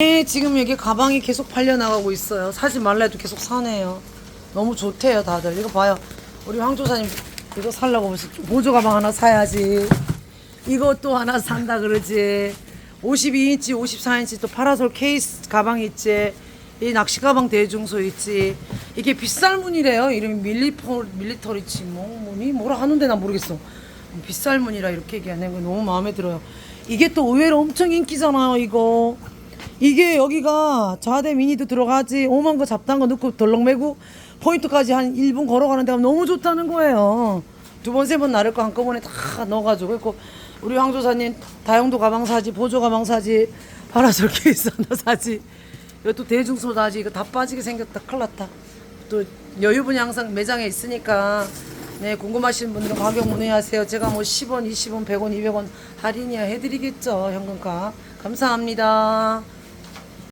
네, 지금 여기 가방이 계속 팔려나가고 있어요. 사지 말라 해도 계속 사네요. 너무 좋대요, 다들. 이거 봐요. 우리 황조사님 이거 살라고 보조 가방 하나 사야지. 이것도 하나 산다 그러지. 52인치, 54인치 또 파라솔 케이스 가방 있지. 이 낚시 가방 대중소 있지. 이게 빗살무늬래요. 이름이 밀리포, 밀리터리치 뭐 뭐니 뭐라 하는데 난 모르겠어. 빗살무늬라 이렇게 얘기하는 거 너무 마음에 들어요. 이게 또 의외로 엄청 인기잖아요, 이거. 이게 여기가 자대 미니도 들어가지 오만 거 잡다한 거 넣고 덜렁 매고 포인트까지 한 1분 걸어가는 데가 너무 좋다는 거예요. 두 번 세 번 나를 거 한꺼번에 다 넣어가지고. 그리고 우리 황조사님 다용도 가방 사지 보조 가방 사지 파라솔 케이스 하나 사지. 이것도 대중소 사지. 이거 다 빠지게 생겼다. 큰일 났다. 또 여유분이 항상 매장에 있으니까. 네 궁금하신 분들은 가격 문의하세요. 제가 뭐 10원 20원 100원 200원 할인이야 해드리겠죠 현금가 감사합니다